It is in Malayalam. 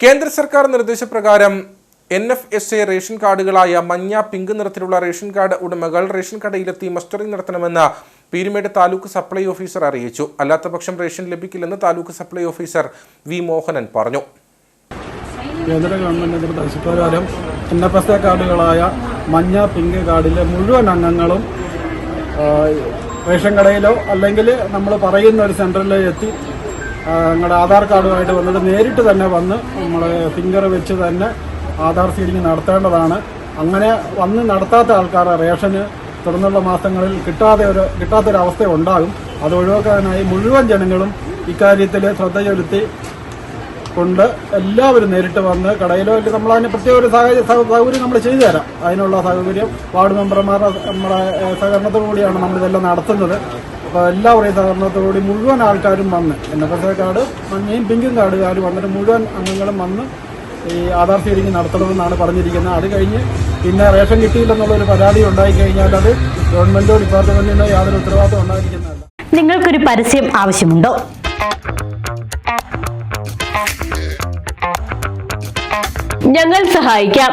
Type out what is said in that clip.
കേന്ദ്ര സർക്കാർ നിർദ്ദേശപ്രകാരം N F S A ration കാർഡുകളായ മഞ്ഞ പിങ്ക് നിറത്തിലുള്ള റേഷൻ കാർഡ് ഉടമകൾ റേഷൻ കടയിലെത്തി മസ്റ്ററിംഗ് നടത്തണമെന്ന് പീരുമേട് താലൂക്ക് സപ്ലൈ ഓഫീസർ അറിയിച്ചു. അല്ലാത്തപക്ഷം ration ലഭിക്കില്ലെന്ന് taluk supply officer V Mohanan പറഞ്ഞു. കേന്ദ്ര ഗവൺമെന്റ് നിർദ്ദേശപ്രകാരം എൻ എഫ് എസ് എ കാർഡുകളായ മഞ്ഞ പിങ്ക് കാർഡിലെ മുഴുവൻ അംഗങ്ങളും റേഷൻ കടയിലോ അല്ലെങ്കിൽ നമ്മൾ പറയുന്ന ഒരു സെന്ററിലോ എത്തി നിങ്ങളുടെ ആധാർ കാർഡുമായിട്ട് വന്നിട്ട് നേരിട്ട് തന്നെ വന്ന് നമ്മൾ ഫിംഗർ വെച്ച് തന്നെ ആധാർ സീലിംഗ് നടത്തേണ്ടതാണ്. അങ്ങനെ വന്ന് നടത്താത്ത ആൾക്കാർ റേഷന് തുടർന്നുള്ള മാസങ്ങളിൽ കിട്ടാതെ ഒരു കിട്ടാത്തൊരവസ്ഥ ഉണ്ടാകും. അത് ഒഴിവാക്കാനായി മുഴുവൻ ജനങ്ങളും ഇക്കാര്യത്തിൽ ശ്രദ്ധ ചെലുത്തി കൊണ്ട് എല്ലാവരും നേരിട്ട് വന്ന് കടയിലോ അല്ലെങ്കിൽ നമ്മൾ അതിന് പ്രത്യേക ഒരു സൗകര്യം നമ്മൾ ചെയ്തു തരാം. അതിനുള്ള സൗകര്യം വാർഡ് മെമ്പർമാരുടെ നമ്മുടെ സഹകരണത്തോടുകൂടിയാണ് സഹകരണത്തോടു കൂടിയാണ് നമ്മളിതെല്ലാം നടത്തുന്നത്. അപ്പോൾ എല്ലാവരുടെയും സഹകരണത്തോടുകൂടി മുഴുവൻ ആൾക്കാരും വന്ന് എൻ എഫ് എസ് കാർഡ് മഞ്ഞയും പിങ്കും കാർഡുകാർ വന്നിട്ട് മുഴുവൻ അംഗങ്ങളും വന്ന് ഈ ആധാർ സീഡിങ് നടത്തണമെന്നാണ് പറഞ്ഞിരിക്കുന്നത്. അത് കഴിഞ്ഞ് പിന്നെ റേഷൻ കിട്ടിയില്ലെന്നുള്ളൊരു പരാതി ഉണ്ടായി കഴിഞ്ഞാൽ അത് ഗവൺമെന്റോ ഡിപ്പാർട്ട്മെന്റിനോ യാതൊരു ഉത്തരവാദിത്വം ഉണ്ടായിരിക്കുന്നതല്ല. നിങ്ങൾക്കൊരു പരസ്യം ആവശ്യമുണ്ടോ? ഞങ്ങൾ സഹായിക്കാം.